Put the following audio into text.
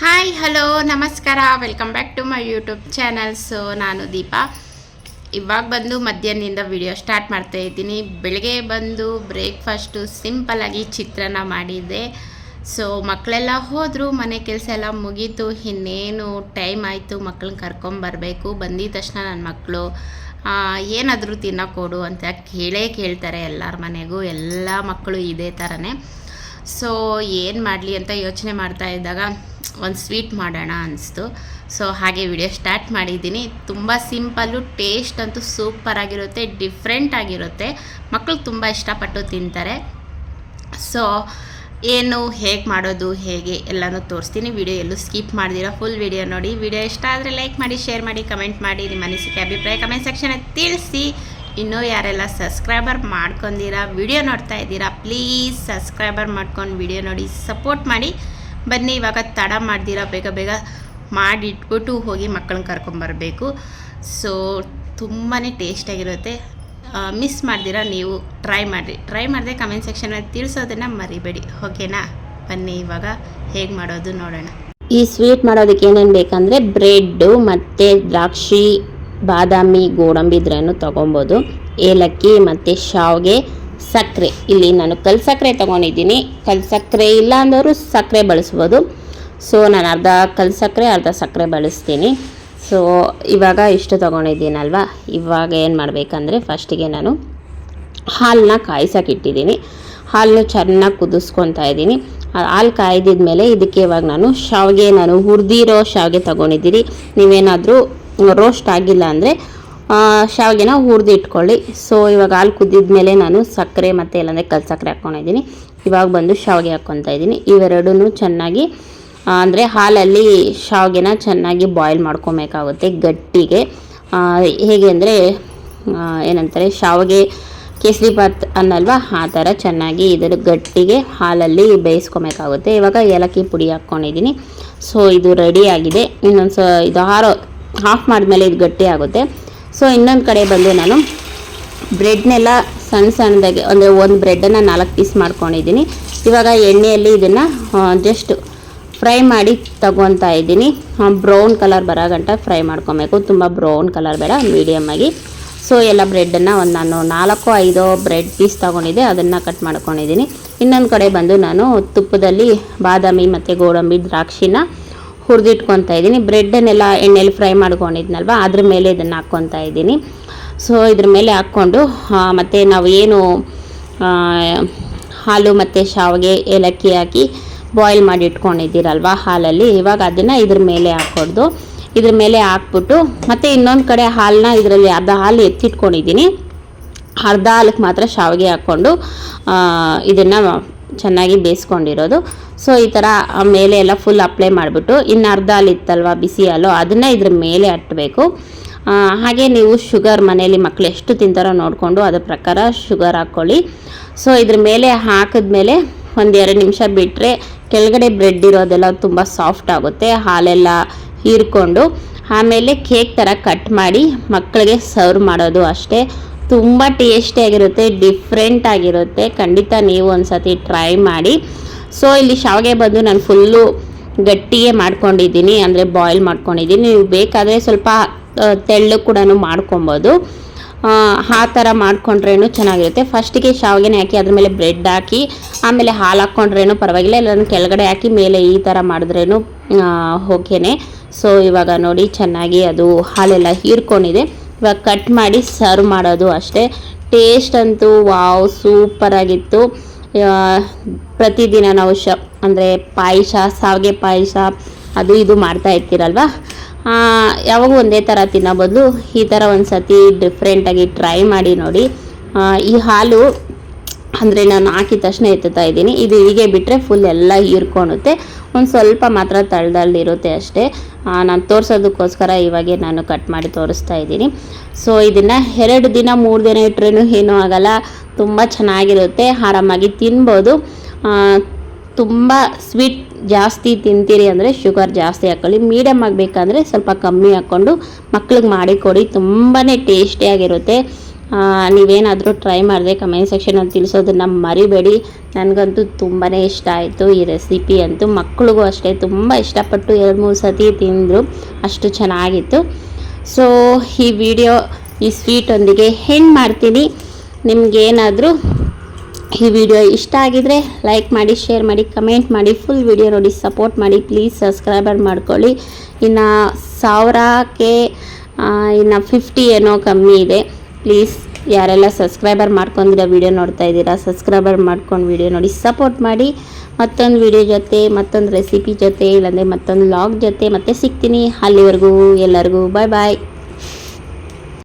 Hi hello ನಮಸ್ಕಾರ. Welcome back to my YouTube channel so ನಾನು ದೀಪಾ. ಇವಾಗ ಬಂದು ಮಧ್ಯಾಹ್ನದಿಂದ ವಿಡಿಯೋ ಸ್ಟಾರ್ಟ್ ಮಾಡ್ತಾ ಇದ್ದೀನಿ. ಬೆಳಗ್ಗೆ ಬಂದು ಬ್ರೇಕ್ಫಾಸ್ಟು ಸಿಂಪಲ್ಲಾಗಿ ಚಿತ್ರಾನ್ನ ಮಾಡಿದ್ದೆ. ಸೊ ಮಕ್ಕಳೆಲ್ಲ ಹೋದರು, ಮನೆ ಕೆಲಸ ಎಲ್ಲ ಮುಗೀತು. ಇನ್ನೇನು ಟೈಮ್ ಆಯಿತು ಮಕ್ಕಳನ್ನ ಕರ್ಕೊಂಬರಬೇಕು ಬಂದಿದ ತಕ್ಷಣ ನನ್ನ ಮಕ್ಕಳು ಏನಾದರೂ ತಿನ್ನೋಕೊಡು ಅಂತ ಕೇಳೇ ಕೇಳ್ತಾರೆ ಎಲ್ಲರ ಮನೆಗೂ. ಎಲ್ಲ ಮಕ್ಕಳು ಇದೇ ಥರನೇ ಸೊ ಏನು ಮಾಡಲಿ ಅಂತ ಯೋಚನೆ ಮಾಡ್ತಾ ಇದ್ದಾಗ ಒಂದು ಸ್ವೀಟ್ ಮಾಡೋಣ ಅನಿಸ್ತು. ಸೊ ಹಾಗೆ ವಿಡಿಯೋ ಸ್ಟಾರ್ಟ್ ಮಾಡಿದ್ದೀನಿ. ತುಂಬ ಸಿಂಪಲ್ಲು ಟೇಸ್ಟ್ ಅಂತೂ ಸೂಪರ್ ಆಗಿರುತ್ತೆ ಡಿಫ್ರೆಂಟ್ ಆಗಿರುತ್ತೆ. ಮಕ್ಕಳು ತುಂಬ ಇಷ್ಟಪಟ್ಟು ತಿಂತಾರೆ. ಸೊ ಏನು, ಹೇಗೆ ಮಾಡೋದು, ಹೇಗೆ, ಎಲ್ಲನೂ ತೋರಿಸ್ತೀನಿ. ವಿಡಿಯೋ ಎಲ್ಲೂ ಸ್ಕಿಪ್ ಮಾಡಿದಿರೋ ಫುಲ್ ವಿಡಿಯೋ ನೋಡಿ. ವಿಡಿಯೋ ಇಷ್ಟ ಆದರೆ ಲೈಕ್ ಮಾಡಿ ಶೇರ್ ಮಾಡಿ ಕಮೆಂಟ್ ಮಾಡಿ. ನಿಮ್ಮ ಅನಿಸಿಕೆ, ಅಭಿಪ್ರಾಯ ಕಮೆಂಟ್ ಸೆಕ್ಷನಲ್ಲಿ ತಿಳಿಸಿ. ಇನ್ನೂ ಯಾರೆಲ್ಲ ಸಬ್ಸ್ಕ್ರೈಬರ್ ಮಾಡ್ಕೊಂಡಿರಾ, ವಿಡಿಯೋ ನೋಡ್ತಾ ಇದ್ದೀರಾ ಪ್ಲೀಸ್ ಸಬ್ಸ್ಕ್ರೈಬರ್ ಮಾಡ್ಕೊಂಡು ವಿಡಿಯೋ ನೋಡಿ ಸಪೋರ್ಟ್ ಮಾಡಿ. ಬನ್ನಿ, ಇವಾಗ ತಡ ಮಾಡ್ದಿರಾ, ಬೇಗ ಬೇಗ ಮಾಡಿಟ್ಬಿಟ್ಟು ಹೋಗಿ ಮಕ್ಕಳನ್ನ ಕರ್ಕೊಂಬರಬೇಕು ಸೊ ತುಂಬಾ ಟೇಸ್ಟಾಗಿರುತ್ತೆ ಮಿಸ್ ಮಾಡ್ದಿರಾ, ನೀವು ಟ್ರೈ ಮಾಡಿರಿ. ಟ್ರೈ ಮಾಡಿದೆ ಕಮೆಂಟ್ ಸೆಕ್ಷನಲ್ಲಿ ತಿಳಿಸೋದನ್ನು ಮರಿಬೇಡಿ. ಓಕೆನಾ ಬನ್ನಿ, ಇವಾಗ ಹೇಗೆ ಮಾಡೋದು ನೋಡೋಣ. ಈ ಸ್ವೀಟ್ ಮಾಡೋದಕ್ಕೆ ಏನೇನು ಬೇಕಂದರೆ ಬ್ರೆಡ್ಡು ಮತ್ತು ದ್ರಾಕ್ಷಿ ಬಾದಾಮಿ, ಗೋಡಂಬಿ ಇದ್ರೂ ತೊಗೊಬೋದು. ಏಲಕ್ಕಿ ಮತ್ತು ಶಾವಿಗೆ ಸಕ್ಕರೆ. ಇಲ್ಲಿ ನಾನು ಕಲ್ ಸಕ್ಕರೆ ತೊಗೊಂಡಿದ್ದೀನಿ. ಕಲ್ ಸಕ್ಕರೆ ಇಲ್ಲ ಅಂದವರು ಸಕ್ಕರೆ ಬಳಸ್ಬೋದು. ಸೊ, ನಾನು ಅರ್ಧ ಕಲ್ ಸಕ್ಕರೆ, ಅರ್ಧ ಸಕ್ಕರೆ ಬಳಸ್ತೀನಿ. ಸೊ, ಇವಾಗ ಇಷ್ಟು ತೊಗೊಂಡಿದ್ದೀನಲ್ವ? ಇವಾಗ ಏನು ಮಾಡಬೇಕಂದ್ರೆ ಫಸ್ಟಿಗೆ ನಾನು ಹಾಲನ್ನ ಕಾಯಿಸೋಕೆ ಇಟ್ಟಿದ್ದೀನಿ. ಹಾಲನ್ನು ಚೆನ್ನಾಗಿ ಕುದಿಸ್ಕೊತಾ ಇದ್ದೀನಿ. ಹಾಲು ಕಾಯ್ದಿದ ಮೇಲೆ ಇದಕ್ಕೆ ಇವಾಗ ನಾನು ಶಾವಿಗೆ ನಾನು ಹುರಿದಿರೋ ಶಾವಿಗೆ ತೊಗೊಂಡಿದ್ದೀನಿ. ನೀವೇನಾದರೂ ರೋಸ್ಟ್ ಆಗಿಲ್ಲ ಅಂದರೆ ಶಾವಿಗೆನ ಹುರಿದು ಇಟ್ಕೊಳ್ಳಿ. ಸೊ ಇವಾಗ ಹಾಲು ಕುದ್ದಿದ ಮೇಲೆ ನಾನು ಸಕ್ಕರೆ ಮತ್ತು ಇಲ್ಲಾಂದರೆ ಕಲ್ ಸಕ್ಕರೆ ಹಾಕ್ಕೊಂಡಿದ್ದೀನಿ ಇವಾಗ ಬಂದು ಶಾವಿಗೆ ಹಾಕ್ಕೊತಾ ಇದ್ದೀನಿ. ಇವೆರಡೂ ಚೆನ್ನಾಗಿ ಅಂದರೆ ಹಾಲಲ್ಲಿ ಶಾವಿಗೆನ ಚೆನ್ನಾಗಿ ಬಾಯ್ಲ್ ಮಾಡ್ಕೊಬೇಕಾಗುತ್ತೆ ಗಟ್ಟಿಗೆ. ಹೇಗೆ ಅಂದರೆ ಏನಂತಾರೆ, ಶಾವಿಗೆ ಕೇಸರಿ ಬಾತ್ ಅನ್ನಲ್ವಾ, ಆ ಥರ ಚೆನ್ನಾಗಿ ಇದರ ಗಟ್ಟಿಗೆ ಹಾಲಲ್ಲಿ ಬೇಯಿಸ್ಕೊಬೇಕಾಗುತ್ತೆ. ಇವಾಗ ಏಲಕ್ಕಿ ಪುಡಿ ಹಾಕ್ಕೊಂಡಿದ್ದೀನಿ. ಸೊ ಇದು ರೆಡಿ ಆಗಿದೆ. ಇನ್ನೊಂದು ಸ ಇದು ಹಾರೋ ಆಫ್ ಮಾಡಿದ್ಮೇಲೆ ಇದು ಗಟ್ಟಿ ಆಗುತ್ತೆ. ಸೊ ಇನ್ನೊಂದು ಕಡೆ ಬಂದು ನಾನು ಬ್ರೆಡ್ನೆಲ್ಲ ಸಣ್ಣ ಸಣ್ಣದಾಗಿ ಅಂದರೆ ಒಂದು ಬ್ರೆಡ್ಡನ್ನು ನಾಲ್ಕು ಪೀಸ್ ಮಾಡ್ಕೊಂಡಿದ್ದೀನಿ. ಇವಾಗ ಎಣ್ಣೆಯಲ್ಲಿ ಇದನ್ನು ಜಸ್ಟ್ ಫ್ರೈ ಮಾಡಿ ತಗೊತಾ ಇದ್ದೀನಿ. ಬ್ರೌನ್ ಕಲರ್ ಬರೋ ಗಂಟ ಫ್ರೈ ಮಾಡ್ಕೊಬೇಕು. ತುಂಬ ಬ್ರೌನ್ ಕಲರ್ ಬೇಡ ಮೀಡಿಯಮ್ ಆಗಿ. ಸೊ ಎಲ್ಲ ಬ್ರೆಡ್ಡನ್ನು ಒಂದು ನಾನು ನಾಲ್ಕು ಐದೋ ಬ್ರೆಡ್ ಪೀಸ್ ತೊಗೊಂಡಿದ್ದೆ, ಅದನ್ನು ಕಟ್ ಮಾಡ್ಕೊಂಡಿದ್ದೀನಿ. ಇನ್ನೊಂದು ಕಡೆ ಬಂದು ನಾನು ತುಪ್ಪದಲ್ಲಿ ಬಾದಾಮಿ ಮತ್ತು ಗೋಡಂಬಿ ದ್ರಾಕ್ಷಿನ ಹುರಿದಿಟ್ಕೊತಾ ಇದ್ದೀನಿ. ಬ್ರೆಡ್ಡನ್ನೆಲ್ಲ ಎಣ್ಣೆಯಲ್ಲಿ ಫ್ರೈ ಮಾಡ್ಕೊಂಡಿದ್ನಲ್ವ? ಅದ್ರ ಮೇಲೆ ಇದನ್ನು ಹಾಕ್ಕೊತಾ ಇದ್ದೀನಿ. ಸೊ ಇದ್ರ ಮೇಲೆ ಹಾಕ್ಕೊಂಡು ಮತ್ತು ನಾವು ಏನು ಹಾಲು ಮತ್ತು ಶಾವಿಗೆ ಏಲಕ್ಕಿ ಹಾಕಿ ಬಾಯ್ಲ್ ಮಾಡಿ ಇಟ್ಕೊಂಡಿದ್ದೀರಲ್ವ ಹಾಲಲ್ಲಿ? ಇವಾಗ ಅದನ್ನು ಇದ್ರ ಮೇಲೆ ಹಾಕ್ಕೊಡ್ದು. ಇದ್ರ ಮೇಲೆ ಹಾಕ್ಬಿಟ್ಟು, ಮತ್ತು ಇನ್ನೊಂದು ಕಡೆ ಹಾಲನ್ನ ಇದರಲ್ಲಿ ಅರ್ಧ ಹಾಲು ಎತ್ತಿಟ್ಕೊಂಡಿದ್ದೀನಿ. ಅರ್ಧ ಹಾಲಕ್ಕೆ ಮಾತ್ರ ಶಾವಿಗೆ ಹಾಕ್ಕೊಂಡು ಇದನ್ನು ಚೆನ್ನಾಗಿ ಬೇಯಿಸ್ಕೊಂಡಿರೋದು. ಸೊ ಈ ಥರ ಮೇಲೆ ಎಲ್ಲ ಫುಲ್ ಅಪ್ಲೈ ಮಾಡಿಬಿಟ್ಟು, ಇನ್ನು ಅರ್ಧ ಹಾಲು ಇತ್ತಲ್ವ, ಬಿಸಿ ಹಾಲು, ಅದನ್ನು ಇದ್ರ ಮೇಲೆ ಹಟ್ಟಬೇಕು ಹಾಗೆ ನೀವು ಶುಗರ್ ಮನೆಯಲ್ಲಿ ಮಕ್ಕಳು ಎಷ್ಟು ತಿಂತಾರೋ ನೋಡಿಕೊಂಡು ಅದ್ರ ಪ್ರಕಾರ ಶುಗರ್ ಹಾಕ್ಕೊಳ್ಳಿ ಸೊ ಇದ್ರ ಮೇಲೆ ಹಾಕಿದ್ಮೇಲೆ ಒಂದು ಎರಡು ನಿಮಿಷ ಬಿಟ್ಟರೆ ಕೆಳಗಡೆ ಬ್ರೆಡ್ ಇರೋದೆಲ್ಲ ತುಂಬ ಸಾಫ್ಟ್ ಆಗುತ್ತೆ, ಹಾಲೆಲ್ಲ ಹೀರ್ಕೊಂಡು. ಆಮೇಲೆ ಕೇಕ್ ಥರ ಕಟ್ ಮಾಡಿ ಮಕ್ಕಳಿಗೆ ಸರ್ವ್ ಮಾಡೋದು ಅಷ್ಟೇ. ತುಂಬ ಟೇಸ್ಟಿಯಾಗಿರುತ್ತೆ ಡಿಫ್ರೆಂಟ್ ಆಗಿರುತ್ತೆ. ಖಂಡಿತ ನೀವು ಒಂದು ಸತಿ ಟ್ರೈ ಮಾಡಿ. ಸೊ ಇಲ್ಲಿ ಶಾವಿಗೆ ಬಂದು ನಾನು ಫುಲ್ಲು ಗಟ್ಟಿಗೆ ಮಾಡ್ಕೊಂಡಿದ್ದೀನಿ. ಅಂದರೆ ಬಾಯ್ಲ್ ಮಾಡ್ಕೊಂಡಿದ್ದೀನಿ. ನೀವು ಬೇಕಾದರೆ ಸ್ವಲ್ಪ ತೆಳ್ಳು ಕೂಡ ಮಾಡ್ಕೊಬೋದು. ಆ, ಆ ಥರ ಮಾಡ್ಕೊಂಡ್ರೇನು ಚೆನ್ನಾಗಿರುತ್ತೆ. ಫಸ್ಟಿಗೆ ಶಾವಿಗೆನ ಹಾಕಿ ಅದ್ರ ಮೇಲೆ ಬ್ರೆಡ್ ಹಾಕಿ ಆಮೇಲೆ ಹಾಲು ಹಾಕ್ಕೊಂಡ್ರೇನು ಪರವಾಗಿಲ್ಲ. ಇಲ್ಲ ಕೆಳಗಡೆ ಹಾಕಿ ಮೇಲೆ ಈ ಥರ ಮಾಡಿದ್ರೇನು ಓಕೆನೆ ಸೊ ಇವಾಗ ನೋಡಿ ಚೆನ್ನಾಗಿ ಅದು ಹಾಲೆಲ್ಲ ಹೀರ್ಕೊಂಡಿದೆ. ಇವಾಗ ಕಟ್ ಮಾಡಿ ಸರ್ವ್ ಮಾಡೋದು ಅಷ್ಟೇ. ಟೇಸ್ಟ್ ಅಂತೂ ವಾವ್ ಸೂಪರಾಗಿತ್ತು ಪ್ರತಿದಿನ ನಾವು ಶ, ಅಂದರೆ ಪಾಯಸ ಸಾವಿಗೆ ಪಾಯಸ, ಅದು ಇದು ಮಾಡ್ತಾ ಇರ್ತೀರಲ್ವ? ಯಾವಾಗೂ ಒಂದೇ ಥರ ತಿನ್ನೋ ಬದಲು ಈ ಥರ ಒಂದು ಸತಿ ಡಿಫ್ರೆಂಟಾಗಿ ಟ್ರೈ ಮಾಡಿ ನೋಡಿ. ಈ ಹಾಲು ಅಂದರೆ ನಾನು ಹಾಕಿದ ತಕ್ಷಣ ಎತ್ತುತ್ತಾ ಇದ್ದೀನಿ. ಇದು ಹೀಗೆ ಬಿಟ್ಟರೆ ಫುಲ್ ಎಲ್ಲ ಹೀರ್ಕೊಳುತ್ತೆ ಒಂದು ಸ್ವಲ್ಪ ಮಾತ್ರ ತಳದಲ್ಲಿರುತ್ತೆ ಅಷ್ಟೇ. ನಾನು ತೋರಿಸೋದಕ್ಕೋಸ್ಕರ ಇವಾಗೆ ನಾನು ಕಟ್ ಮಾಡಿ ತೋರಿಸ್ತಾ ಇದ್ದೀನಿ. ಸೊ ಇದನ್ನು ಎರಡು ದಿನ, ಮೂರು ದಿನ ಇಟ್ರೂ ಏನೂ ಆಗಲ್ಲ. ತುಂಬ ಚೆನ್ನಾಗಿರುತ್ತೆ. ಆರಾಮಾಗಿ ತಿನ್ಬೋದು. ತುಂಬ ಸ್ವೀಟ್ ಜಾಸ್ತಿ ತಿಂತೀರಿ ಅಂದರೆ ಶುಗರ್ ಜಾಸ್ತಿ ಹಾಕ್ಕೊಳ್ಳಿ ಮೀಡಿಯಮ್ ಆಗಬೇಕಂದ್ರೆ ಸ್ವಲ್ಪ ಕಮ್ಮಿ ಹಾಕ್ಕೊಂಡು ಮಕ್ಳಿಗೆ ಮಾಡಿಕೊಡಿ ತುಂಬಾ ಟೇಸ್ಟಿಯಾಗಿರುತ್ತೆ ನೀವೇನಾದರೂ ಟ್ರೈ ಮಾಡಿದೆ ಕಮೆಂಟ್ ಸೆಕ್ಷನಲ್ಲಿ ತಿಳಿಸೋದನ್ನು ಮರಿಬೇಡಿ. ನನಗಂತೂ ತುಂಬಾ ಇಷ್ಟ ಆಯಿತು ಈ ರೆಸಿಪಿ ಅಂತೂ. ಮಕ್ಕಳಿಗೂ ಅಷ್ಟೇ, ತುಂಬ ಇಷ್ಟಪಟ್ಟು ಎರಡು ಮೂರು ಸತಿ ತಿಂದರು. ಅಷ್ಟು ಚೆನ್ನಾಗಿತ್ತು. ಸೊ ಈ ವಿಡಿಯೋ ಈ ಸ್ವೀಟೊಂದಿಗೆ ಹೆಣ್ಣು ಮಾಡ್ತೀನಿ. ನಿಮಗೇನಾದರೂ ಈ ವಿಡಿಯೋ ಇಷ್ಟ ಆಗಿದರೆ ಲೈಕ್ ಮಾಡಿ ಶೇರ್ ಮಾಡಿ ಕಮೆಂಟ್ ಮಾಡಿ ಫುಲ್ ವಿಡಿಯೋ ನೋಡಿ ಸಪೋರ್ಟ್ ಮಾಡಿ ಪ್ಲೀಸ್ ಸಬ್ಸ್ಕ್ರೈಬರ್ ಮಾಡ್ಕೊಳ್ಳಿ. ಇನ್ನು ಸಾವಿರಕ್ಕೆ ಇನ್ನು ಫಿಫ್ಟಿ ಏನೋ ಕಮ್ಮಿ ಇದೆ. ಪ್ಲೀಸ್ ಯಾರೆಲ್ಲ ಸಬ್ಸ್ಕ್ರೈಬರ್ ಮಾಡ್ಕೊಂಡಿರೋ ವೀಡಿಯೋ ನೋಡ್ತಾ ಇದ್ದೀರಾ, ಸಬ್ಸ್ಕ್ರೈಬರ್ ಮಾಡ್ಕೊಂಡು ವೀಡಿಯೋ ನೋಡಿ, ಸಪೋರ್ಟ್ ಮಾಡಿ. ಮತ್ತೊಂದು ವಿಡಿಯೋ ಜೊತೆ, ಮತ್ತೊಂದು ರೆಸಿಪಿ ಜೊತೆ, ಇಲ್ಲಾಂದರೆ ಮತ್ತೊಂದು ಲಾಗ್ ಜೊತೆ ಮತ್ತೆ ಸಿಗ್ತೀನಿ. ಅಲ್ಲಿವರೆಗೂ ಎಲ್ಲರಿಗೂ ಬಾಯ್ ಬಾಯ್